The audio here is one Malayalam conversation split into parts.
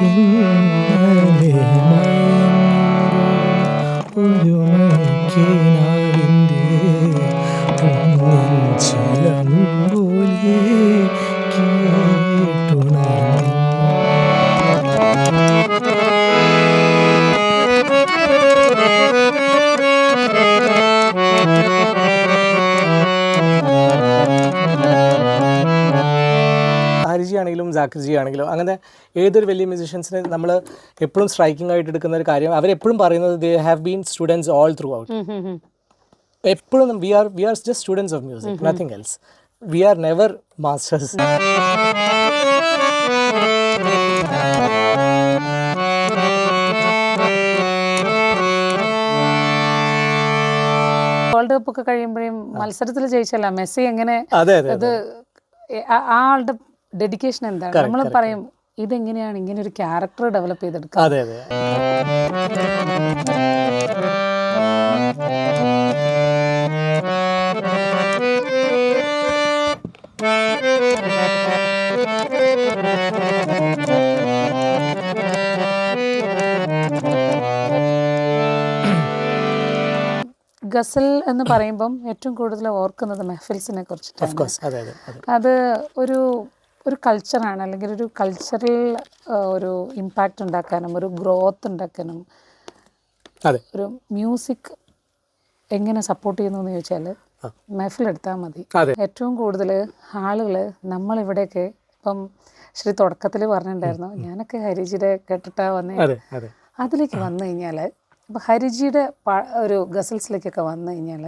You're my king. ഹരിജി ആണെങ്കിലും അങ്ങനെ ഏതൊരു വലിയ മ്യൂസീഷ്യൻസിനെ നമ്മൾ എപ്പോഴും സ്ട്രൈക്കിംഗ് ആയിട്ട് എടുക്കുന്ന ഒരു കാര്യം അവരെപ്പോഴും പറയുന്നത് they have been students all throughout എപ്പോഴും we are we are just students of music nothing else we are never masters world cup ഒക്കെ കഴിയുമ്പോഴും മത്സരത്തിൽ ജയിച്ചല്ല മെസ്സി എങ്ങനെ ആ ആ ആളുടെ ഡെഡിക്കേഷൻ എന്താണ്? നമ്മൾ പറയും ഇതെങ്ങനെയാണ് ഇങ്ങനെ ഒരു ക്യാരക്ടർ ഡെവലപ്പ് ചെയ്തെടുക്കുക? അതെ അതെ. ഗസൽ എന്ന് പറയുമ്പം ഏറ്റവും കൂടുതൽ ഓർക്കുന്നത് മെഹഫിൽസിനെ അതെ. അത് ഒരു ഒരു കൾച്ചറാണ് അല്ലെങ്കിൽ ഒരു കൾച്ചറൽ ഒരു ഇമ്പാക്റ്റ് ഉണ്ടാക്കാനും ഒരു ഗ്രോത്ത് ഉണ്ടാക്കാനും അതെ. ഒരു മ്യൂസിക് എങ്ങനെ സപ്പോർട്ട് ചെയ്യുന്നു എന്ന് ചോദിച്ചാൽ മെഫിലെടുത്താൽ എടുത്താൽ മതി. ഏറ്റവും കൂടുതൽ ആളുകൾ നമ്മളിവിടെയൊക്കെ ഇപ്പം ശ്രീ തുടക്കത്തിൽ പറഞ്ഞിട്ടുണ്ടായിരുന്നു ഞാനൊക്കെ ഹരിജിയുടെ കേട്ടിട്ടാ വന്നേ. അതെ അതെ. അതിലേക്ക് വന്നു കഴിഞ്ഞാൽ ഇപ്പം ഹരിജിയുടെ ഒരു ഗസൽസിലേക്കൊക്കെ വന്നു കഴിഞ്ഞാൽ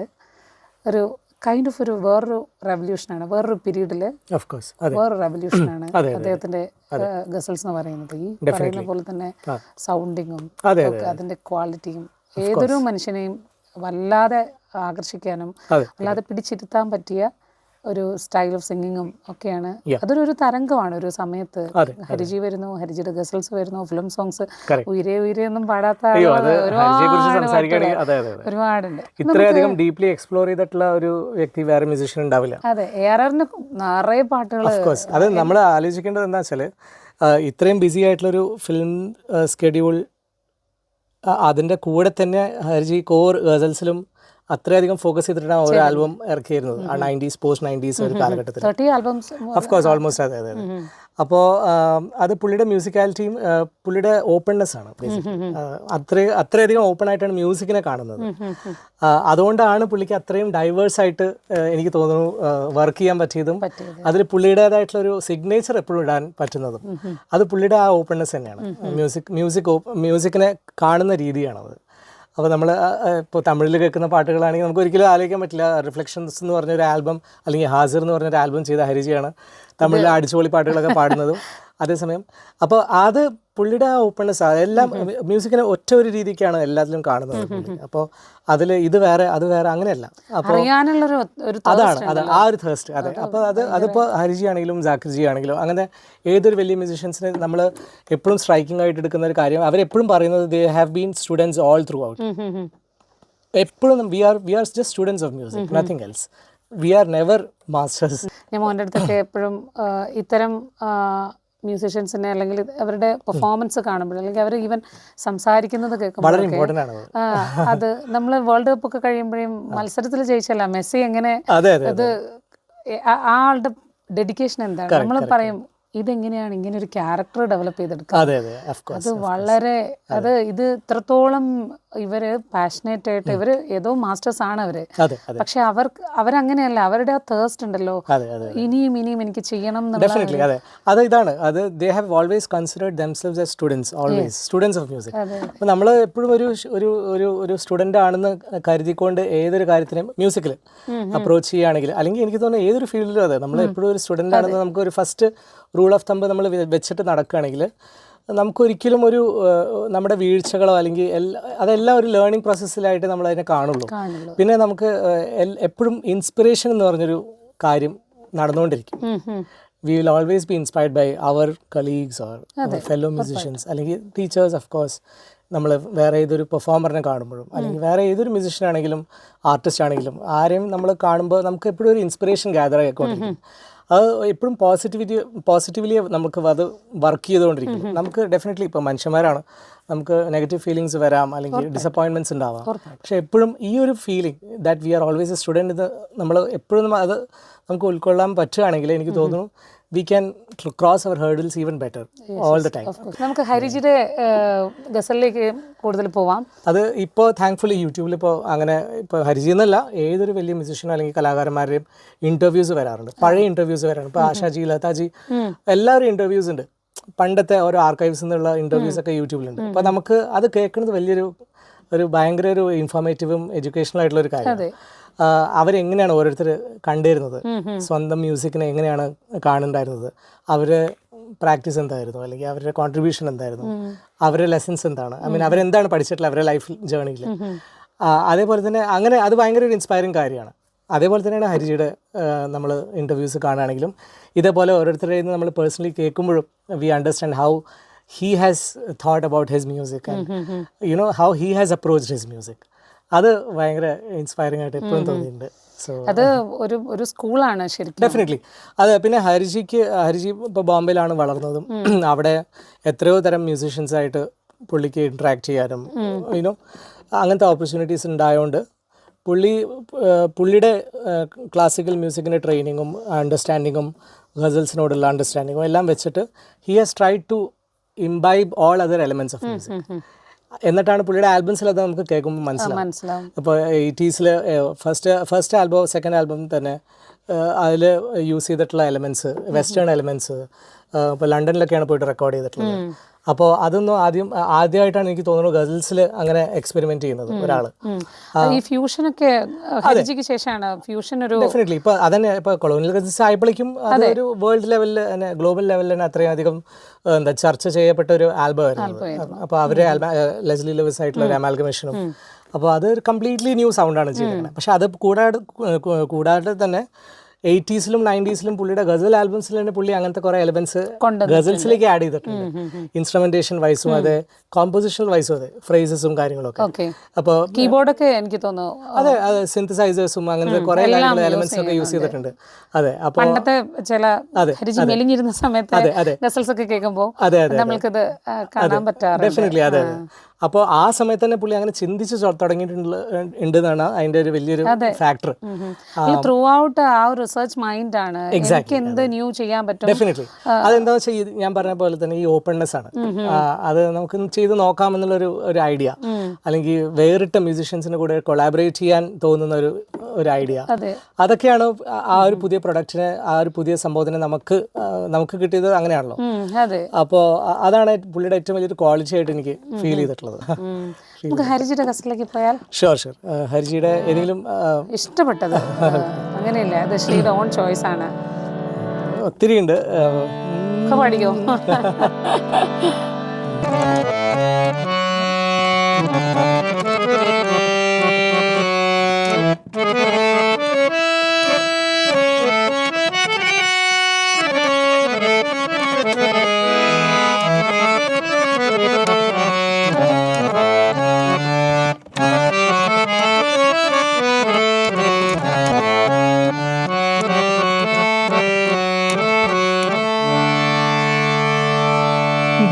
ഒരു കൈൻഡ് ഓഫ് ഒരു വേറൊരു റെവല്യൂഷനാണ് വേറൊരു പീരീഡിൽ വേറൊരു റെവല്യൂഷനാണ്. അദ്ദേഹത്തിന്റെ ഗസൽസ് എന്ന് പറയുന്നത്. ഈ പറയുന്ന പോലെ തന്നെ. സൗണ്ടിങ്ങും അതെ, അതിന്റെ ക്വാളിറ്റിയും ഏതൊരു മനുഷ്യനെയും വല്ലാതെ ആകർഷിക്കാനും അല്ലാതെ പിടിച്ചിരുത്താൻ പറ്റിയ ഒരു സ്റ്റൈൽ ഓഫ് സിംഗിങ്ങും ഒക്കെയാണ്. അതൊരു ഒരു തരംഗമാണ് ഒരു സമയത്ത്. ഹരിജി വരുന്നു ഹരിജിയുടെ ഗസൽസ് വരുന്നു ഫിലിം സോങ്സ്. ഉയരെ ഉയരെ ഒന്നും പാടാത്ത ഒരുപാടുണ്ട്. ഇത്രയധികം ഡീപ്ലി എക്സ്പ്ലോർ ചെയ്തിട്ടുള്ള ഒരു വ്യക്തി വേറെ മ്യൂസീഷ്യൻ ഉണ്ടാവില്ല. അതെ എ ആർ ആറിന് നിറയെ പാട്ടുകൾ അത് നമ്മൾ ആലോചിക്കേണ്ടത് എന്താ വെച്ചാൽ ഇത്രയും ബിസി ആയിട്ടുള്ളൊരു ഫിലിം സ്കെഡ്യൂൾ അതിന്റെ കൂടെ തന്നെ ഹരിജി കോർ ഗസൽസിലും അത്രയധികം ഫോക്കസ് ചെയ്തിട്ടാണ് ഒരു ആൽബം ഇറക്കിയിരുന്നത്. ആ നയന്റീസ് പോസ്റ്റ് നയന്റീസ് ഒരു കാലഘട്ടത്തിൽ ഓഫ് കോഴ്സ് ഓൾമോസ്റ്റ് അതെ അതെ അതെ. അപ്പോൾ അത് പുള്ളിയുടെ മ്യൂസിക്കാലിറ്റിയും പുള്ളിയുടെ ഓപ്പൺനെസ് ആണ്. അത്ര അത്രയധികം ഓപ്പൺ ആയിട്ടാണ് മ്യൂസിക്കിനെ കാണുന്നത്. അതുകൊണ്ടാണ് പുള്ളിക്ക് അത്രയും ഡൈവേഴ്സ് ആയിട്ട് എനിക്ക് തോന്നുന്നു വർക്ക് ചെയ്യാൻ പറ്റിയത് അതിൽ പുള്ളിയുടേതായിട്ടുള്ള ഒരു സിഗ്നേച്ചർ എപ്പോഴും ഇടാൻ പറ്റുന്നതും. അത് പുള്ളിയുടെ ആ ഓപ്പൺനെസ് തന്നെയാണ്. മ്യൂസിക് മ്യൂസിക് മ്യൂസിക്കിനെ കാണുന്ന രീതിയാണത്. അപ്പോൾ നമ്മൾ ഇപ്പോൾ തമിഴിൽ കേൾക്കുന്ന പാട്ടുകളാണെങ്കിൽ നമുക്ക് ഒരിക്കലും ആലോചിക്കാൻ പറ്റില്ല. റിഫ്ലക്ഷൻസ് എന്ന് പറഞ്ഞൊരു ആൽബം അല്ലെങ്കിൽ ഹാസിർ എന്ന് പറഞ്ഞൊരു ആൽബം ചെയ്ത ഹരിജിയാണ് തമിഴിൽ അടിച്ചുപൊളി പാട്ടുകളൊക്കെ പാടുന്നതും. അതേസമയം. അപ്പോൾ അത് പുള്ളിയുടെ ആ ഓപ്പൺനെസ് എല്ലാം മ്യൂസിക്കിനെ ഒറ്റ ഒരു രീതിക്കാണ് എല്ലാത്തിലും കാണുന്നത്. അപ്പോൾ അതിൽ ഇത് വേറെ അത് വേറെ അങ്ങനെയല്ല. അപ്പോൾ അതാണ് അത് ആ ഒരു തേഴ്സ്റ്റ് അതെ. അപ്പോൾ അത് അതിപ്പോൾ ഹരിജി ആണെങ്കിലും ജാക്കിർജി ആണെങ്കിലും അങ്ങനെ ഏതൊരു വലിയ മ്യൂസിഷ്യൻസിനെ നമ്മൾ എപ്പോഴും സ്ട്രൈക്കിംഗ് ആയിട്ട് എടുക്കുന്ന ഒരു കാര്യം അവരെപ്പോഴും പറയുന്നത് they have been students all throughout. എപ്പോഴും we are we are just students of music nothing else we are never masters ഞാൻ മോന്റെ അടുത്തൊക്കെ എപ്പോഴും ഇത്തരം മ്യൂസീഷ്യൻസിനെ അല്ലെങ്കിൽ അവരുടെ പെർഫോമൻസ് കാണുമ്പോൾ അല്ലെങ്കിൽ അവർ ഈവൻ സംസാരിക്കുന്നത് കേൾക്കുമ്പോൾ അത്. നമ്മൾ വേൾഡ് കപ്പ് ഒക്കെ കഴിയുമ്പോഴും മത്സരത്തിൽ ജയിച്ചല്ല മെസ്സി എങ്ങനെ അതെ ആളുടെ ഡെഡിക്കേഷൻ എന്താണ്? നമ്മൾ പറയും ഇതെങ്ങനെയാണ് ഇങ്ങനെ ഒരു ക്യാരക്ടർ ഡെവലപ്പ് ചെയ്തെടുക്കുക അതെ വളരെ അത്. ഇത് ഇത്രത്തോളം ഇവർ പാഷനേറ്റ് ആയിട്ട് ഇവർ ഏതോ മാസ്റ്റേഴ്സ് ആണ് അവർ പക്ഷെ അവർക്ക് അവരങ്ങനെയല്ല അവരുടെ ആ തേഴ്സ്റ്റ് ഉണ്ടല്ലോ. ഇനിയും ഇനിയും എനിക്ക് ചെയ്യണം ഡെഫിനറ്റ്ലി അതെ. അത് ഇതാണ്. അത് they have always considered themselves as students always students of music അപ്പോൾ നമ്മൾ എപ്പോഴും ഒരു ഒരു ഒരു ഒരു സ്റ്റുഡന്റ് ആണെന്ന് കരുതിക്കൊണ്ട് ഏതൊരു കാര്യത്തിനും മ്യൂസിക്കിൽ അപ്രോച്ച് ചെയ്യുകയാണെങ്കിൽ അല്ലെങ്കിൽ എനിക്ക് തോന്നുന്നു ഏതൊരു ഫീൽഡിലും അതെ. നമ്മൾ എപ്പോഴും ഒരു സ്റ്റുഡന്റ് ആണെന്ന് നമുക്ക് ഒരു ഫസ്റ്റ് റൂൾ ഓഫ് തമ്പ് നമ്മൾ വെച്ചിട്ട് നടക്കുകയാണെങ്കിൽ നമുക്കൊരിക്കലും ഒരു നമ്മുടെ വീഴ്ചകളോ അല്ലെങ്കിൽ എല്ലാ അതെല്ലാം ഒരു ലേണിംഗ് പ്രോസസ്സിലായിട്ട് നമ്മൾ അതിനെ കാണുള്ളൂ. പിന്നെ നമുക്ക് എപ്പോഴും ഇൻസ്പിറേഷൻ എന്ന് പറഞ്ഞൊരു കാര്യം നടന്നുകൊണ്ടിരിക്കും. We will always be inspired by our colleagues or fellow musicians അല്ലെങ്കിൽ ടീച്ചേഴ്സ് ഓഫ് കോഴ്സ് നമ്മൾ വേറെ ഏതൊരു പെർഫോമറിനെ കാണുമ്പോഴും അല്ലെങ്കിൽ വേറെ ഏതൊരു മ്യൂസിഷ്യൻ ആണെങ്കിലും ആർട്ടിസ്റ്റ് ആണെങ്കിലും ആരെയും നമ്മൾ കാണുമ്പോൾ നമുക്ക് എപ്പോഴും ഒരു ഇൻസ്പിറേഷൻ ഗ്യാദർ ആയിക്കൊണ്ടിരിക്കും. അത് എപ്പോഴും പോസിറ്റിവിറ്റി പോസിറ്റീവ്ലി നമുക്ക് അത് വർക്ക് ചെയ്തുകൊണ്ടിരിക്കും നമുക്ക് ഡെഫിനറ്റ്ലി ഇപ്പോൾ മനുഷ്യന്മാരാണ്. നമുക്ക് നെഗറ്റീവ് ഫീലിങ്സ് വരാം അല്ലെങ്കിൽ ഡിസപ്പോയിൻമെന്റ്സ് ഉണ്ടാവാം. പക്ഷേ എപ്പോഴും ഈ ഒരു feeling that we are always a student ഇത് നമ്മൾ എപ്പോഴും അത് നമുക്ക് ഉൾക്കൊള്ളാൻ പറ്റുകയാണെങ്കിൽ എനിക്ക് തോന്നുന്നു we can cross our hurdles even better all the time നമുക്ക് ഹരിജിയുടെ ഗസലിലേക്ക് കൂടുതൽ പോവാം. അത് ഇപ്പോൾ താങ്ക്ഫുള്ളി യൂട്യൂബിൽ ഇപ്പോൾ അങ്ങനെ ഇപ്പോൾ ഹരിജി എന്നല്ല ഏതൊരു വലിയ മ്യൂസിഷ്യനോ അല്ലെങ്കിൽ കലാകാരന്മാരുടെയും ഇന്റർവ്യൂസ് വരാറുണ്ട്. പഴയ ഇന്റർവ്യൂസ് വരാറുണ്ട്. ഇപ്പോൾ ആശാജി ലതാജി എല്ലാവരും ഇന്റർവ്യൂസ് ഉണ്ട്. പണ്ടത്തെ ഓരോ ആർക്കൈവ്സ് നിന്നുള്ള ഇന്റർവ്യൂസ് ഒക്കെ യൂട്യൂബിലുണ്ട് അപ്പോൾ നമുക്ക് അത് കേൾക്കുന്നത് വലിയൊരു ഒരു ഭയങ്കര ഒരു ഇൻഫോർമേറ്റീവും എഡ്യൂക്കേഷണൽ ആയിട്ടുള്ള ഒരു കാര്യമാണ്. അവരെങ്ങനെയാണ് ഓരോരുത്തർ കണ്ടിരുന്നത്? സ്വന്തം മ്യൂസിക്കിനെ എങ്ങനെയാണ് കാണുന്നുണ്ടായിരുന്നത്? അവരെ പ്രാക്ടീസ് എന്തായിരുന്നു? അല്ലെങ്കിൽ അവരുടെ കോൺട്രിബ്യൂഷൻ എന്തായിരുന്നു? അവരുടെ ലെസൺസ് എന്താണ്? ഐ മീൻ അവരെന്താണ് പഠിച്ചിട്ടുള്ളത് അവരുടെ ലൈഫ് ജേണിയിൽ അതേപോലെ തന്നെ അങ്ങനെ അത് ഭയങ്കര ഒരു ഇൻസ്പയറിങ് കാര്യമാണ്. അതേപോലെ തന്നെയാണ് ഹരിജിയുടെ നമ്മൾ ഇന്റർവ്യൂസ് കാണുകയാണെങ്കിലും ഇതേപോലെ ഓരോരുത്തരുടെ നിന്ന് നമ്മൾ പേഴ്സണലി കേൾക്കുമ്പോഴും we understand how he has thought about his music and you know how he has approach his music അത് ഭയങ്കര ഇൻസ്പയറിംഗ് ആയിട്ട് എപ്പോഴും തോന്നിയിട്ടുണ്ട്. അത് ഒരു ഒരു സ്കൂളാണ് ശരിക്കും. ഡെഫിനറ്റ്ലി അതെ പിന്നെ ഹരിജിക്ക് ഹരിജി ഇപ്പോൾ ബോംബെയിലാണ് വളർന്നതും. അവിടെ എത്രയോ തരം മ്യൂസീഷ്യൻസ് ആയിട്ട് പുള്ളിക്ക് ഇൻട്രാക്ട് ചെയ്യാനും യുനോ അങ്ങനത്തെ ഓപ്പർച്യൂണിറ്റീസ് ഉണ്ടായതുകൊണ്ട് പുള്ളി പുള്ളിയുടെ ക്ലാസിക്കൽ മ്യൂസിക്കിന്റെ ട്രെയിനിങ്ങും അണ്ടർസ്റ്റാൻഡിങ്ങും ഗസൽസിനോടുള്ള അണ്ടർസ്റ്റാൻഡിങ്ങും എല്ലാം വെച്ചിട്ട് he has try to imbibe all other elements of music എന്നിട്ടാണ് പുള്ളിയുടെ ആൽബംസിൽ അത് നമുക്ക് കേൾക്കുമ്പോൾ മനസ്സിലാവും. മനസ്സിലാവും. ഇപ്പോൾ എയ്റ്റീസിൽ first first album second album തന്നെ അതിൽ യൂസ് ചെയ്തിട്ടുള്ള എലമെന്റ്സ് വെസ്റ്റേൺ എലമെന്റ്സ് ഇപ്പോൾ ലണ്ടനിലൊക്കെയാണ് പോയിട്ട് റെക്കോർഡ് ചെയ്തിട്ടുള്ളത്. അപ്പോൾ അതൊന്നും ആദ്യം ആദ്യമായിട്ടാണ് എനിക്ക് തോന്നുന്നത് ഗേൾസിൽ അങ്ങനെ എക്സ്പെരിമെന്റ് ചെയ്യുന്നത് ഒരാൾ. ഈ ഫ്യൂഷനൊക്കെ ശേഷമാണ് ഫ്യൂഷൻ ഒരു ഡെഫിനറ്റ്ലി ഇപ്പൊ അതന്നെ ഇപ്പൊ കൊളോണിയൽ ഗസൽസ് ആയപ്പോഴേക്കും അതൊരു വേൾഡ് ലെവലിൽ തന്നെ ഗ്ലോബൽ ലെവലിൽ തന്നെ അത്രയും അധികം എന്താ ചർച്ച ചെയ്യപ്പെട്ട ഒരു ആൽബം ആയിരുന്നു അപ്പോൾ ആൽബ ലെസ്ലി ലെവിസ് ആയിട്ടുള്ള ഒരു അമാൽഗമേഷനും അപ്പോൾ അത് ഒരു കംപ്ലീറ്റ്ലി ന്യൂ സൗണ്ടാണ് ചെയ്തിരിക്കുന്നത്. പക്ഷെ അത് കൂടാതെ കൂടാതെ തന്നെ എയ്റ്റീസിലും നയന്റീസിലും പുള്ളിയുടെ ഗസൽ ആൽബംസിൽ തന്നെ പുള്ളി അങ്ങനത്തെ കുറെ എലമെന്റ്സ് ഗസൽസിലേക്ക് ആഡ് ചെയ്തിട്ടുണ്ട്. ഇൻസ്ട്രുമെന്റേഷൻ വൈസും അതെ കോമ്പോസിഷൻ വൈസും അതെ ഫ്രേസസും കാര്യങ്ങളൊക്കെ. അപ്പോൾ കീബോർഡൊക്കെ എനിക്ക് തോന്നുന്നു അതെ അതെ സിന്തസൈസേഴ്സും അങ്ങനത്തെ കുറെ എലമെന്റ്സ് ഒക്കെ യൂസ് ചെയ്തിട്ടുണ്ട്. അതെ അപ്പോൾ പണ്ടത്തെ ചില മെലിഞ്ഞിരുന്ന സമയത്ത്. ഗസൽസ് ഒക്കെ കേൾക്കുമ്പോൾ നമ്മൾക്കത് കാണാൻ പറ്റാറുണ്ട്. ഡെഫിനറ്റ്ലി അതെ. അപ്പോൾ ആ സമയത്ത് തന്നെ പുള്ളി അങ്ങനെ ചിന്തിച്ച് തുടങ്ങിയിട്ടുണ്ട് ഉണ്ട് ഉണ്ടെന്നാണ് അതിന്റെ ഒരു വലിയൊരു ഫാക്ടർ ത്രൂ ഔട്ട് ആ ഒരു റിസർച്ച് മൈൻഡ് ആണ്. എനിക്ക് എന്ത് ന്യൂ ചെയ്യാൻ പറ്റും? ഡെഫിനറ്റ്ലി അതെന്താ വെച്ചാൽ ഞാൻ പറഞ്ഞ പോലെ തന്നെ ഈ ഓപ്പൺനെസ് ആണ്. അത് നമുക്ക് ചെയ്ത് നോക്കാം എന്നുള്ളൊരു ഒരു ഐഡിയ അല്ലെങ്കിൽ വേറിട്ട മ്യൂസിഷ്യൻസിന് കൂടെ കൊളാബറേറ്റ് ചെയ്യാൻ തോന്നുന്ന ഒരു ഒരു ഐഡിയ അതെ. അതൊക്കെയാണ് ആ- ഒരു പുതിയ പ്രൊഡക്റ്റിന് ആ ഒരു പുതിയ സംഭവത്തിന് നമുക്ക് നമുക്ക് കിട്ടിയത് അങ്ങനെയാണല്ലോ. അപ്പോൾ അതാണ് പുള്ളിയുടെ ഏറ്റവും വലിയൊരു ക്വാളിറ്റി ആയിട്ട് എനിക്ക് ഫീൽ ചെയ്തിട്ടുള്ളത്. ഉം. നമുക്ക് ഹരിജിയുടെ ഗസലിലേക്ക് പോയാൽ? ഷുവർ ഷുവർ ഹരിജിയുടെ ഏതെങ്കിലും ഇഷ്ടപ്പെട്ടത്? അങ്ങനെയല്ല? അത് ഷീയുടെ ഓൺ ചോയ്സ് ആണ്. ഒത്തിരി ഉണ്ട് പാടിക്കോ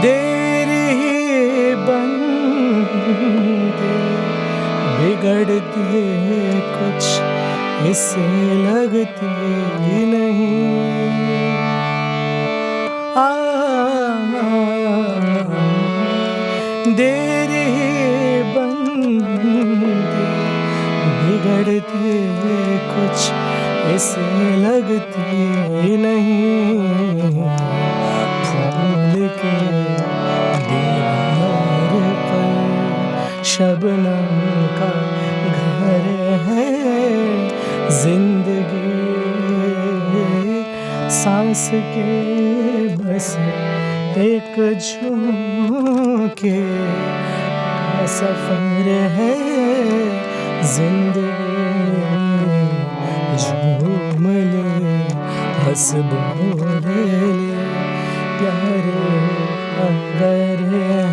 देरी ही बनते बिगड़ते कुछ इससे लगते ही नहीं। आ, देरी ही बनते बिगड़ते कुछ इसे लगते ही नहीं। शबनम का घर है जिंदगी सांस के बस एक झोंके का सफर है जिंदगी झूम ले हंस बोल ले प्यारे अगर है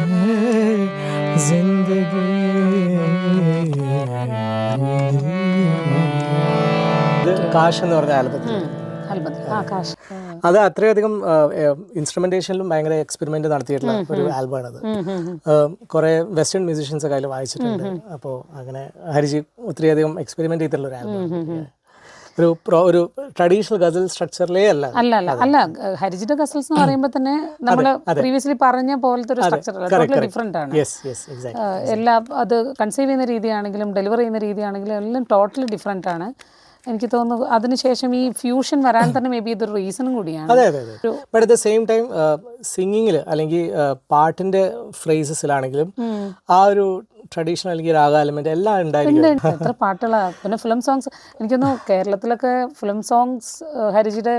കാശ് എന്ന് പറഞ്ഞ ആൽബത്തിൽ. അത് അത്രയധികം ഇൻസ്ട്രുമെന്റേഷനിലും ഭയങ്കര എക്സ്പെരിമെന്റ് നടത്തിയിട്ടുള്ള ഒരു ആൽബം ആണ് കുറെ വെസ്റ്റേൺ മ്യൂസിഷ്യൻസ് ഒക്കെ അതിൽ വായിച്ചിട്ടുണ്ട്. അപ്പോൾ അങ്ങനെ ഹരിജി ഒത്തിരിയധികം എക്സ്പെരിമെന്റ് ചെയ്തിട്ടുള്ള ഒരു ആൽബം ഒരു ഒരു ട്രഡീഷണൽ ഗസൽ സ്ട്രക്ചറിലേ അല്ല അല്ല അല്ല അല്ല. ഹരിജിയുടെ ഗസൽസ് എന്ന് പറയുമ്പോൾ തന്നെ നമ്മൾ പ്രീവിയസ്ലി പറഞ്ഞ പോലത്തെ ഒരു സ്ട്രക്ചർ ഡിഫറെന്റ് ആണ്. എല്ലാ അത് കൺസീവ് ചെയ്യുന്ന രീതിയാണെങ്കിലും ഡെലിവർ ചെയ്യുന്ന രീതിയാണെങ്കിലും എല്ലാം ടോട്ടലി ഡിഫറെന്റ് ആണ്. എനിക്ക് തോന്നുന്നു അതിനുശേഷം ഈ ഫ്യൂഷൻ വരാൻ തന്നെ മേ ബി ഇതൊരു റീസണും കൂടിയാണ്. അതെ അതെ അതെ. But at the same time സിംഗിങ്ങിൽ അല്ലെങ്കിൽ പാട്ടിന്റെ ഫ്രേസസിലാണെങ്കിലും ആ ഒരു ട്രഡീഷണൽ അല്ലെങ്കിൽ രാഗ എലമെന്റ് എല്ലാം ഉണ്ടായിരുന്നു എത്ര പാട്ടുകളാണ് പിന്നെ ഫിലിം സോങ്സ് എനിക്കൊന്നു കേരളത്തിലൊക്കെ ഫിലിം സോങ്സ് ഹരിജിയുടെ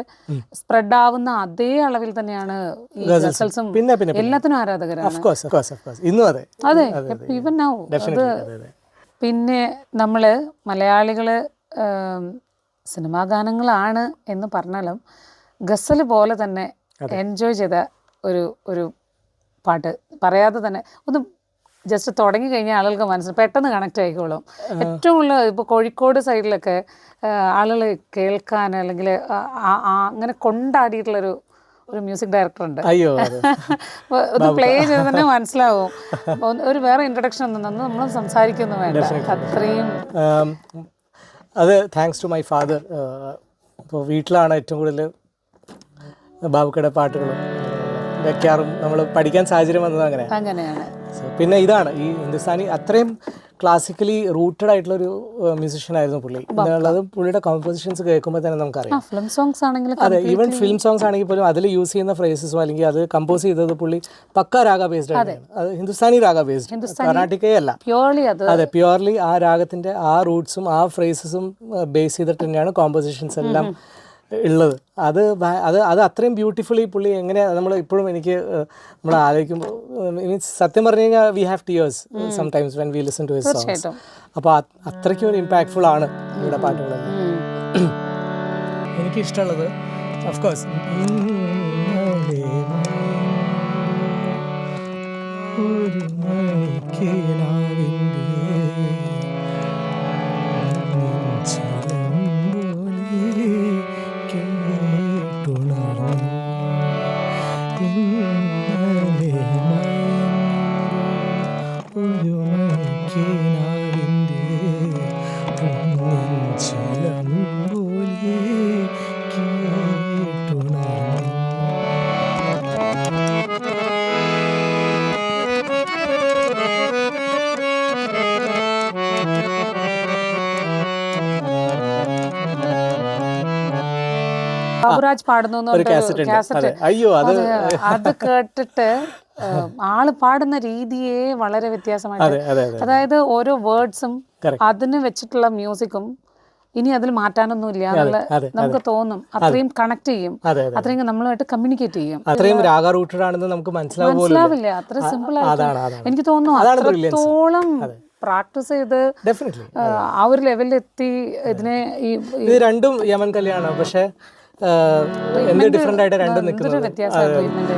സ്പ്രെഡ് ആവുന്ന അതേ അളവിൽ തന്നെയാണ് ഗസൽസും. പിന്നെ പിന്നെ എല്ലാത്തിനും ആരാധകരാണ്. ഇന്നും അതെ. അതെ ഈവൻ നൗ പിന്നെ നമ്മൾ മലയാളികൾ സിനിമാ ഗാനങ്ങളാണ് എന്ന് പറഞ്ഞാലും ഗസൽ പോലെ തന്നെ എൻജോയ് ചെയ്ത ഒരു ഒരു പാട്ട് പറയാതെ തന്നെ ഒന്ന് ജസ്റ്റ് തുടങ്ങി കഴിഞ്ഞാൽ ആളുകൾക്ക് മനസ്സിൽ പെട്ടെന്ന് കണക്ട് ആയിക്കോളും. ഏറ്റവും കൂടുതൽ ഇപ്പോൾ കോഴിക്കോട് സൈഡിലൊക്കെ ആളുകൾ കേൾക്കാൻ അല്ലെങ്കിൽ അങ്ങനെ കൊണ്ടാടിയിട്ടുള്ളൊരു ഒരു മ്യൂസിക് ഡയറക്ടർ ഉണ്ട്. അയ്യോ ഒന്ന് പ്ലേ ചെയ്ത് തന്നെ മനസ്സിലാവും. ഒരു വേറെ ഇൻട്രഡക്ഷൻ ഒന്നും നമ്മൾ സംസാരിക്കുന്നു വേണ്ട. അത്രയും അത് താങ്ക്സ് ടു മൈ ഫാദർ ഇപ്പോൾ വീട്ടിലാണ് ഏറ്റവും കൂടുതൽ ബാബുക്കയുടെ പാട്ടുകളും വെക്കാറും. നമ്മൾ പഠിക്കാൻ സാഹചര്യം വന്നത് അങ്ങനെ അങ്ങനെയാണ്. പിന്നെ ഇതാണ് ഈ ഹിന്ദുസ്ഥാനി അത്രയും ക്ലാസിക്കലി റൂട്ടഡ് ആയിട്ടുള്ള ഒരു മ്യൂസിഷ്യൻ ആയിരുന്നു പുള്ളി. എന്നുള്ളത് പുള്ളിയുടെ കോമ്പോസിഷൻസ് കേൾക്കുമ്പോൾ തന്നെ നമുക്കറിയാം. ഫിലിം സോങ്സ് ആണെങ്കിലും അതെ ഈവൻ ഫിലിം സോങ്സ് ആണെങ്കിൽ പോലും അതിൽ യൂസ് ചെയ്യുന്ന ഫ്രേസസും അല്ലെങ്കിൽ അത് കമ്പോസ് ചെയ്തത് പുള്ളി പക്ക രാഗ ബേസ്ഡ് ആണ് അത് ഹിന്ദുസ്ഥാനി രാഗ ബേസ്ഡ് കർണാട്ടിക്കേ അല്ല. പ്യോർലി അത് അതെ പ്യോർലി ആ രാഗത്തിന്റെ ആ റൂട്ട്സും ആ ഫ്രേസസും ബേസ് ചെയ്തിട്ട് തന്നെയാണ് കോമ്പോസിഷൻസ് എല്ലാം ഉള്ളത്. അത് അത് അത് അത്രയും ബ്യൂട്ടിഫുള്ളി പുള്ളി എങ്ങനെ നമ്മൾ ഇപ്പോഴും എനിക്ക് നമ്മൾ ആലോചിക്കുമ്പോൾ മീൻസ് സത്യം പറഞ്ഞു കഴിഞ്ഞാൽ we have tears sometimes when we listen to his songs അപ്പോൾ അത്രയ്ക്കും ഒരു ഇമ്പാക്ട്ഫുൾ ആണ് ഇവിടെ പാട്ടുകൾ എനിക്കിഷ്ടമുള്ളത് ഓഫ് കോഴ്സ് ഒരു ബാബുരാജ് പാടുന്നു കാസറ്റ് അയ്യോ അത് അത് കേട്ടിട്ട് ആൾ പാടുന്ന രീതിയെ വളരെ വ്യത്യാസമായിട്ട് അതെ അതെ അതെ അതായത് ഓരോ വേർഡ്സും. അതിന് വെച്ചിട്ടുള്ള മ്യൂസിക്കും ഇനി അതിൽ മാറ്റാനൊന്നും ഇല്ല. എന്നുള്ള നമുക്ക് തോന്നും. അത്രയും കണക്ട് ചെയ്യും. അതെ അതെ അത്രയും നമ്മളുമായിട്ട് കമ്മ്യൂണിക്കേറ്റ് ചെയ്യും. അത്രയും രാഗ റൂട്ടഡ് ആണെന്ന് നമുക്ക് മനസ്സിലാവും മനസ്സിലാവില്ല. അത്ര സിമ്പിൾ അതാണ് എനിക്ക് തോന്നുന്നു അത്രത്തോളം പ്രാക്ടീസ് ചെയ്ത് ഡെഫിനറ്റ്ലി ആ ഒരു ലെവലിൽ എത്തി ഇതിനെ ഈ രണ്ടും യമൻ കല്യാണം പക്ഷെ എന്ത് ഡിഫറെന്റ് ആയിട്ട് രണ്ടും നിൽക്കുന്നത്. നിൽക്കുന്നത്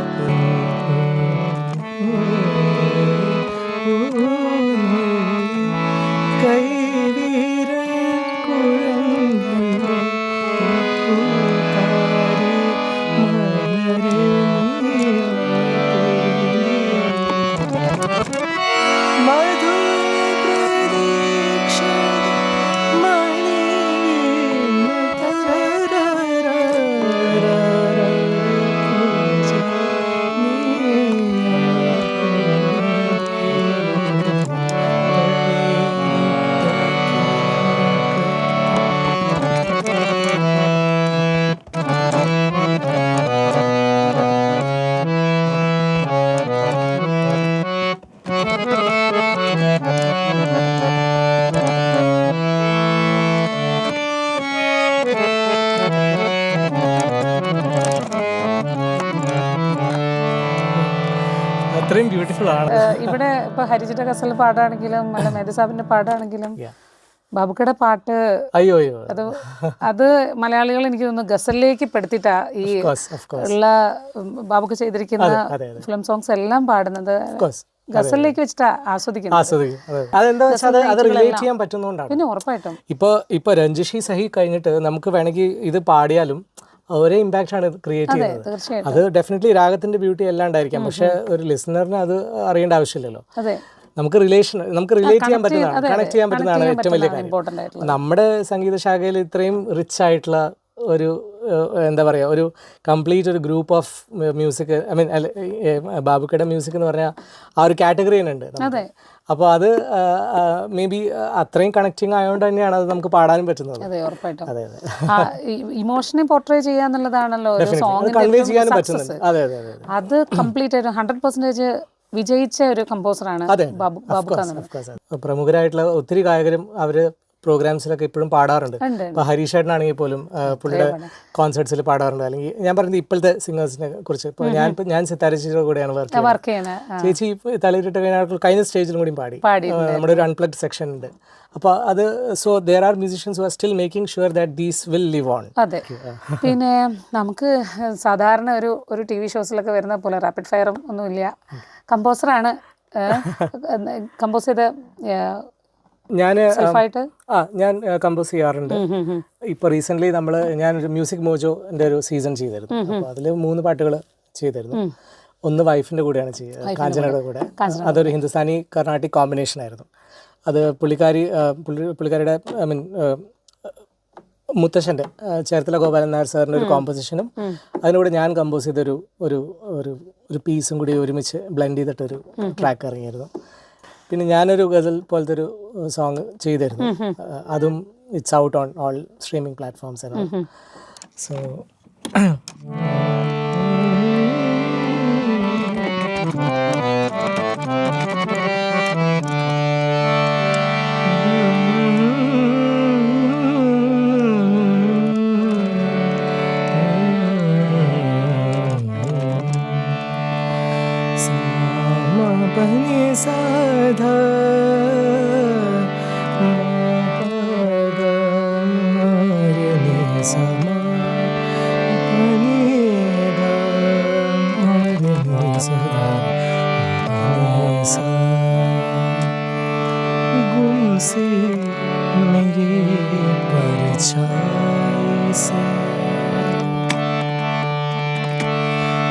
ഇവിടെ ഇപ്പൊ ഹരിജിന്റെ ഗസൽ പാടാണെങ്കിലും അല്ല മേധസാബിന്റെ പാടാണെങ്കിലും. ബാബുക്കയുടെ പാട്ട് അയ്യോ അയ്യോ. അത് അത് മലയാളികൾ എനിക്ക് തോന്നുന്നു ഗസലിലേക്ക് പെടുത്തിട്ടാ ഈ ഉള്ള ബാബുക്ക ചെയ്തിരിക്കുന്ന ഫിലിം സോങ്സ് എല്ലാം പാടുന്നത് ഗസലിലേക്ക് വെച്ചിട്ടാ ആസ്വദിക്കുന്നത്. ആസ്വദിക്കും. അതെ അതെന്താ വെച്ചാൽ അത് അത് റിലേറ്റ് ചെയ്യാൻ പറ്റുന്നതുകൊണ്ടാണ്. പിന്നെ ഉറപ്പായിട്ടും. ഇപ്പൊ ഇപ്പൊ രഞ്ജിഷി സഹി കഴിഞ്ഞിട്ട് നമുക്ക് വേണമെങ്കിൽ ഇത് പാടിയാലും ഒരേ ഇമ്പാക്റ്റ് ആണ് ക്രിയേറ്റ് ചെയ്യുന്നത്. അത് ഡെഫിനറ്റ്ലി രാഗത്തിന്റെ ബ്യൂട്ടി അല്ലാണ്ടായിരിക്കാം. പക്ഷെ ഒരു ലിസണറിന് അത് അറിയേണ്ട ആവശ്യമില്ലല്ലോ. നമുക്ക് റിലേഷൻ നമുക്ക് റിലേറ്റ് ചെയ്യാൻ പറ്റുന്നതാണ്. കണക്ട് ചെയ്യാൻ പറ്റുന്നതാണ് ഏറ്റവും വലിയ കാര്യം. നമ്മുടെ സംഗീത ശാഖയിൽ ഇത്രയും റിച്ച് ആയിട്ടുള്ള ഒരു എന്താ പറയുക ഒരു കംപ്ലീറ്റ് ഒരു group of music I mean ബാബുക്കയുടെ music എന്ന് പറഞ്ഞാൽ ആ ഒരു കാറ്റഗറി തന്നെ ഉണ്ട് അതെ. അപ്പോൾ അത് മേ ബി അത്രയും കണക്റ്റിംഗ് ആയതുകൊണ്ട് തന്നെയാണ് അത് നമുക്ക് പാടാനും പറ്റുന്നത്. അതെ ഉറപ്പായിട്ടും. അതെ അതെ. ഇമോഷനെ പോർട്രേ ചെയ്യുക എന്നുള്ളതാണല്ലോ കൺവേ ചെയ്യാനും പറ്റുന്നത് പറ്റുന്നുണ്ട്. അതെ അതെ അതെ അത്. കംപ്ലീറ്റ് ആയിട്ട് ഹൺഡ്രഡ് പെർസെന്റേജ് വിജയിച്ച ഒരു കമ്പോസറാണ് ബാബു പ്രമുഖരായിട്ടുള്ള ഒത്തിരി ഗായകരും അവർ പ്രോഗ്രാംസിലൊക്കെ ഇപ്പോഴും പാടാറുണ്ട്. ഇപ്പൊ ഇപ്പോൾ ഹരീഷ് ചേട്ടനാണെങ്കിൽ പോലും പുള്ളിയുടെ കോൺസേർട്സിൽ പാടാറുണ്ട്. അല്ലെങ്കിൽ ഞാൻ പറയുന്നത് ഇപ്പോഴത്തെ സിംഗേഴ്സിനെ കുറിച്ച്. ഇപ്പോൾ ഞാൻ ഇപ്പൊ ഞാൻ സിത്താര ചേച്ചിയുടെ കൂടെയാണ് വർക്ക് ചെയ്യുന്നത്. ചേച്ചി തലയിലിട്ട് കഴിഞ്ഞാൽ കഴിഞ്ഞ സ്റ്റേജിലും കൂടി പാടി. പാടി നമ്മുടെ ഒരു അൺപ്ലഗ്ഡ് സെക്ഷൻ ഉണ്ട്. അപ്പോൾ അത് so there are musicians are still making sure that these will live on അതെ. പിന്നെ നമുക്ക് സാധാരണ ഒരു ഒരു ടി വി ഷോസിലൊക്കെ വരുന്ന പോലെ റാപ്പിഡ് ഫയറും ഒന്നുമില്ല. കമ്പോസറാണ് കമ്പോസ് ചെയ്ത ഞാൻ ആ ഞാൻ കമ്പോസ് ചെയ്യാറുണ്ട്. ഇപ്പൊ റീസെന്റ് നമ്മൾ ഞാൻ ഒരു മ്യൂസിക് മോജോ എന്റെ ഒരു സീസൺ ചെയ്തിരുന്നു. അപ്പൊ അതിൽ മൂന്ന് പാട്ടുകൾ ചെയ്തിരുന്നു. ഒന്ന് വൈഫിന്റെ കൂടെയാണ് ചെയ്തത് കാഞ്ചനയുടെ കൂടെ. അതൊരു ഹിന്ദുസ്ഥാനി കർണാട്ടിക് കോമ്പിനേഷൻ ആയിരുന്നു. അത് പുള്ളിക്കാരി പുള്ളിക്കാരിയുടെ ഐ മീൻ മുത്തശ്ശന്റെ ചേർത്തല ഗോപാലൻ നായർ സാറിന്റെ ഒരു കോമ്പോസിഷനും അതിനൂടെ ഞാൻ കമ്പോസ് ചെയ്തൊരു ഒരു ഒരു ഒരു പീസും കൂടി ഒരുമിച്ച് ബ്ലെൻഡ് ചെയ്തിട്ടൊരു ട്രാക്ക് ഇറങ്ങിയിരുന്നു. പിന്നെ ഞാനൊരു ഗസൽ പോലത്തെ ഒരു സോങ് ചെയ്തിരുന്നു. അതും it's out on all streaming platforms so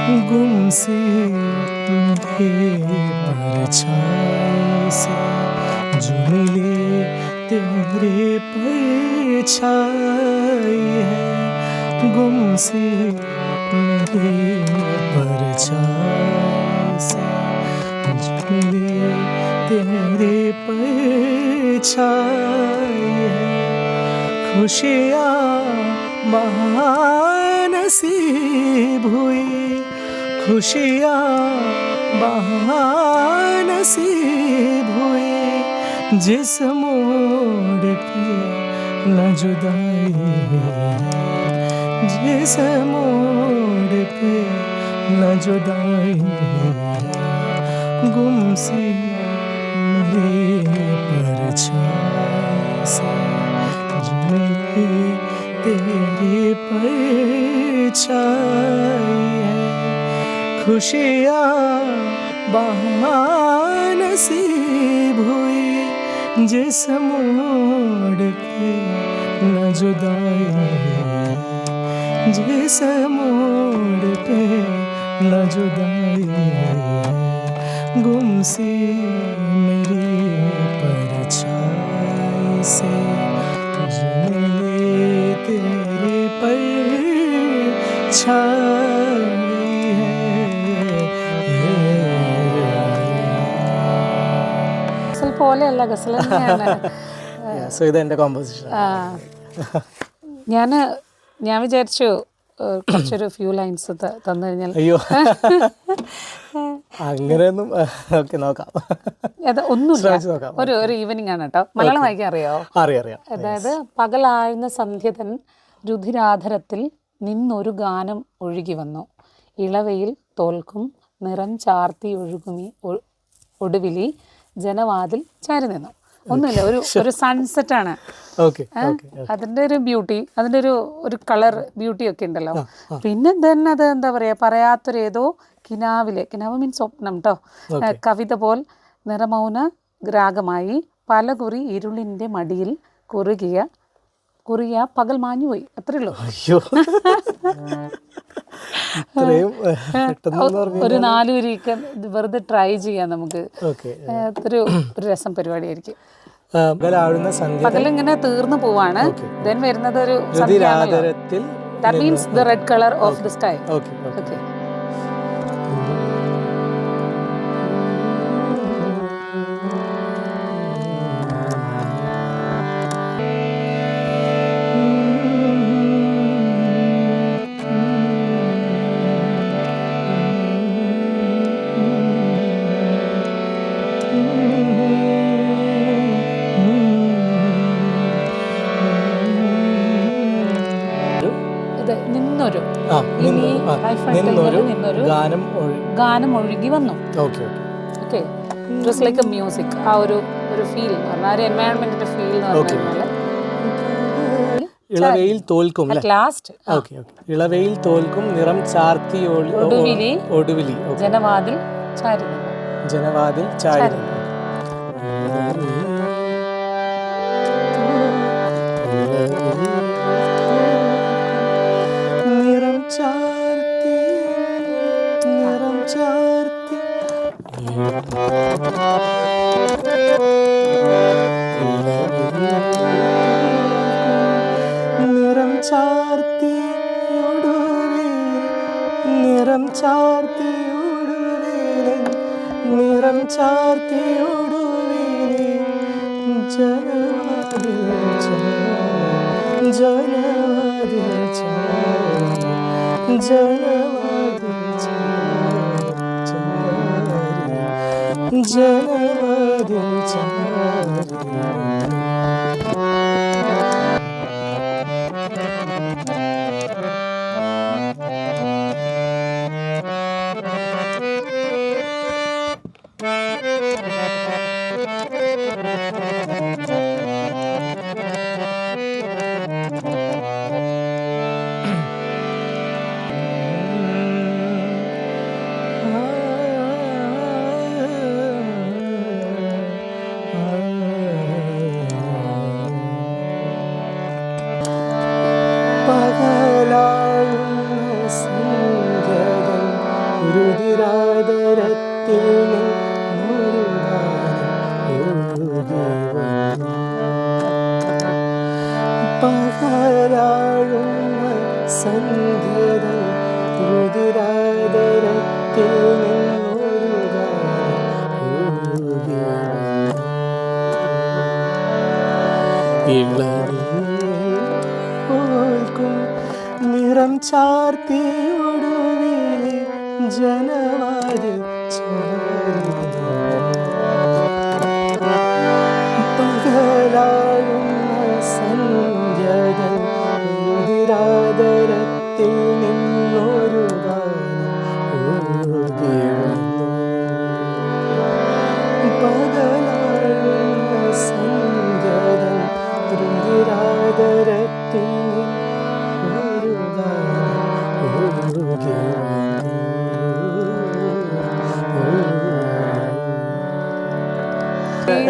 गुम से मेरे परछाई से तेरे है। गुम से मेरे परछाई तेरे परछाई है। खुशियाँ महानसीब हुई जिस मोड़ पे न जुदाई जिस मोड़ पे न जुदाई गुम से मेरे परछाई से परछाई है। खुशियाँ नसीब हुई जिस मोड़ पे न जुदाई, जिस मोड़ पे न जुदाई है गुम सी मेरी परछाई से मिले तेरे पर छाई। പോലെയല്ല ഗസൽ തന്നെയാണ്. സോ ഇത് എന്റെ കോമ്പോസിഷൻ ഞാൻ ഞാൻ വിചാരിച്ചു കുറച്ചൊരു ഫ്യൂ ലൈൻസ് തന്നു കഴിഞ്ഞാൽ. അയ്യോ. അങ്ങനെയൊന്നും ഓക്കെ നോക്കാം. അത് ഒന്നുമില്ല. ഒരു ഒരു ഈവനിങ് ആണ് കേട്ടോ മലയാളം വായിക്കാൻ അറിയോ അറിയാം അറിയാം. അതായത് പകലാഴ്ന്ന സന്ധ്യതൻ രുധിരാധരത്തിൽ നിന്നൊരു ഗാനം ഒഴുകി വന്നു. ഇളവയിൽ തോൽക്കും നിറം ചാർത്തി ഒഴുകുമി ഒടുവിലി ജനവാതിൽ ചാരി നിന്നു. ഒന്നുമില്ല ഒരു ഒരു സൺസെറ്റ് ആണ്. അതിന്റെ ഒരു ബ്യൂട്ടി അതിന്റെ ഒരു ഒരു കളർ ബ്യൂട്ടി ഒക്കെ ഉണ്ടല്ലോ. പിന്നെ തന്നെ അത് എന്താ പറയാ പറയാത്തൊരു ഏതോ കിനാവിലെ കിനാവ് മീൻസ് സ്വപ്നം കേട്ടോ കവിത പോൽ നിറമൗന ഗ്രാഗമായി പലകുറി ഇരുളിന്റെ മടിയിൽ കുറുകിയ കുറിയ പകൽ മാഞ്ഞുപോയി. അത്രേ ഉള്ളൂ. അയ്യോ. ഒരു നാല് ഉരിക്ക വെറുതെ ട്രൈ ചെയ്യാം നമുക്ക്. ഒരു ഒരു രസം പരിപാടിയായിരിക്കും. പകലിങ്ങനെ തീർന്നു പോവാണ്. ദെൻ വരുന്നത് ഒരു that means the red colour of the sky okay. ഇനി നിന്നൊരു ഗാനം ഗാനം ഒഴുകി വന്നു. Okay okay. Like a music ആ ഒരു ഒരു ഫീൽ എന്ന് പറഞ്ഞാൽ ആ ഒരു എൻവയൺമെന്റിന്റെ ഫീൽ എന്ന് ഇളവയിൽ തോൽക്കും ലാസ്റ്റ് ഇളവയിൽ തോൽക്കും നിറം ചാർത്തി ഒടുവിലി ഒടുവിലി ജനവാതിൽ ചാരി ജനവാതിൽ ചാരി നിറം ചാർത്തി ഒടുവിൽ നിറം ചാർത്തി ഒടുവിൽ നിറം ചാർത്തി ഒടുവിൽ ജനവാതിൽ ജനവാതിൽ ജനവാതിൽ ചാരി ജനവാതിൽ ജനവാതിൽ പകലാഴുന്ന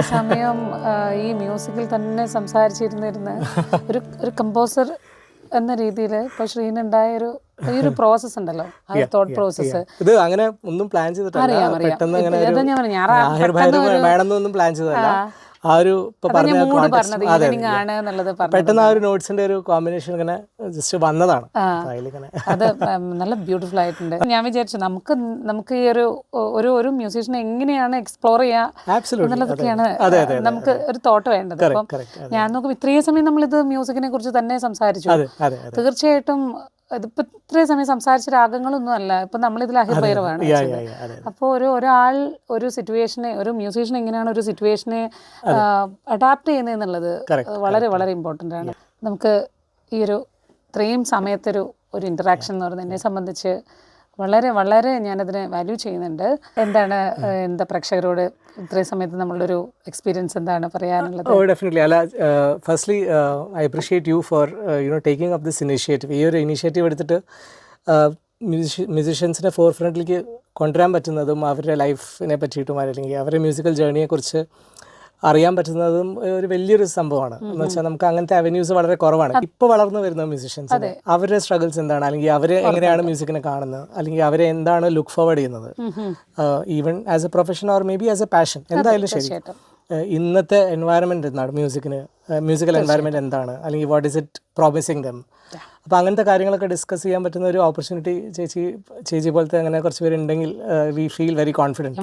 സമയം ഈ മ്യൂസിക്കിൽ തന്നെ സംസാരിച്ചിരുന്നിരുന്ന് ഒരു ഒരു കമ്പോസർ എന്ന രീതിയിൽ ഇപ്പോൾ ശ്രീനുണ്ടായ ഒരു ഈ ഒരു പ്രോസസ്സ് ഉണ്ടല്ലോ തോട്ട് പ്രോസസ് ഇത് അങ്ങനെ ഒന്നും പ്ലാൻ ചെയ്തിട്ടല്ല. പെട്ടെന്ന് അങ്ങനെ ഇത് വേണമെന്നൊന്നും പ്ലാൻ ചെയ്തതല്ല. ആ. ഒരു പെട്ടെന്ന് ആ ഒരു നോട്ട്സിന്റെ ഒരു കോമ്പിനേഷൻ ഇങ്ങനെ ജസ്റ്റ് വന്നതാണ്. അത് നല്ല ബ്യൂട്ടിഫുൾ ആയിട്ടുണ്ട്. ഞാൻ വിചാരിച്ചു നമുക്ക് നമുക്ക് ഈ ഒരു ഒരു ഒരു മ്യൂസീഷ്യനെ എങ്ങനെയാണ് എക്സ്പ്ലോർ ചെയ്യാന്നുള്ളതൊക്കെയാണ് നമുക്ക് ഒരു തോട്ട് വേണ്ടത്. അപ്പം ഞാൻ നോക്കും ഇത്രയും സമയം നമ്മളിത് മ്യൂസിക്കിനെ കുറിച്ച് തന്നെ സംസാരിച്ചു. തീർച്ചയായിട്ടും ഇതിപ്പോ ഇത്രയും സമയം സംസാരിച്ച രാഗങ്ങളൊന്നും അല്ല. ഇപ്പൊ നമ്മളിതിൽ അഹിർഭൈരവാണ് അപ്പോൾ ഒരു ഒരാൾ ഒരു സിറ്റുവേഷനെ ഒരു മ്യൂസീഷ്യൻ എങ്ങനെയാണ് ഒരു സിറ്റുവേഷനെ അഡാപ്റ്റ് ചെയ്യുന്നത് എന്നുള്ളത് വളരെ വളരെ ഇമ്പോർട്ടന്റ് ആണ്. നമുക്ക് ഈ ഒരു ഇത്രയും സമയത്തൊരു ഒരു ഇന്ററാക്ഷൻ എന്ന് പറയുന്നത് എന്നെ സംബന്ധിച്ച് വളരെ വളരെ ഞാനതിനെ വാല്യൂ ചെയ്യുന്നുണ്ട്. എന്താണ് എന്താ പ്രേക്ഷകരോട് ഇത്രയും സമയത്ത് നമ്മളുടെ ഒരു എക്സ്പീരിയൻസ് എന്താണ് പറയാനുള്ളത്? ഓ ഡെഫിനറ്റ്ലി അല്ല firstly I appreciate you for you know taking up this initiative ഈ ഒരു ഇനിഷ്യേറ്റീവ് എടുത്തിട്ട് മ്യൂസിഷ്യൻസിനെ ഫോർ ഫ്രണ്ടിലേക്ക് കൊണ്ടുവരാൻ പറ്റുന്നതും അവരുടെ ലൈഫിനെ പറ്റിയിട്ടും അല്ലെങ്കിൽ അവരുടെ മ്യൂസിക്കൽ ജേർണിയെക്കുറിച്ച് അറിയാൻ പറ്റുന്നതും ഒരു വലിയൊരു സംഭവമാണ്. എന്ന് വെച്ചാൽ നമുക്ക് അങ്ങനത്തെ അവന്യൂസ് വളരെ കുറവാണ്. ഇപ്പൊ വളർന്നു വരുന്ന മ്യൂസിഷ്യൻസ് അവരുടെ സ്ട്രഗിൾസ് എന്താണ്? അല്ലെങ്കിൽ അവരെ എങ്ങനെയാണ് മ്യൂസിക്കിനെ കാണുന്നത്? അല്ലെങ്കിൽ അവരെ എന്താണ് ലുക്ക് ഫോർവേഡ് ചെയ്യുന്നത്? Even as a profession or maybe as a passion എന്തായാലും ശരി. ഇന്നത്തെ എൻവയറമെന്റ് എന്താണ്? മ്യൂസിക്കിന് മ്യൂസിക്കൽ എൻവയറമെന്റ് എന്താണ്? അല്ലെങ്കിൽ what is it promising dum അപ്പോൾ അങ്ങനത്തെ കാര്യങ്ങളൊക്കെ ഡിസ്കസ് ചെയ്യാൻ പറ്റുന്ന ഒരു ഓപ്പർച്യൂണിറ്റി ചേച്ചി ചേച്ചി പോലത്തെ അങ്ങനെ കുറച്ച് പേരുണ്ടെങ്കിൽ വി ഫീൽ വെരി കോൺഫിഡന്റ്